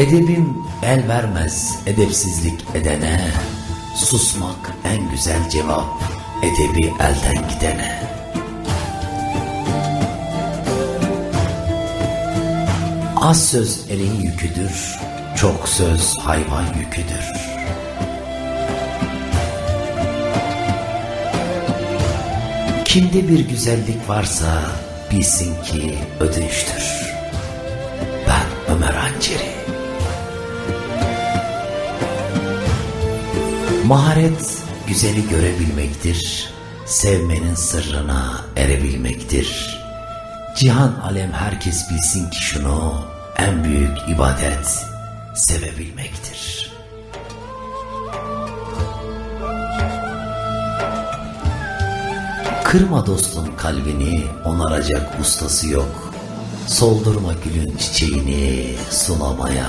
Edebim el vermez edepsizlik edene, susmak en güzel cevap edebi elden gidene. Az söz elin yüküdür, çok söz hayvan yüküdür. Kimde bir güzellik varsa bilsin ki ödünçtür. Ben Ömer Hanceri. Maharet güzeli görebilmektir. Sevmenin sırrına erebilmektir. Cihan alem herkes bilsin ki şunu en büyük ibadet sevebilmektir. Kırma dostun kalbini onaracak ustası yok. Soldurma gülün çiçeğini sunamaya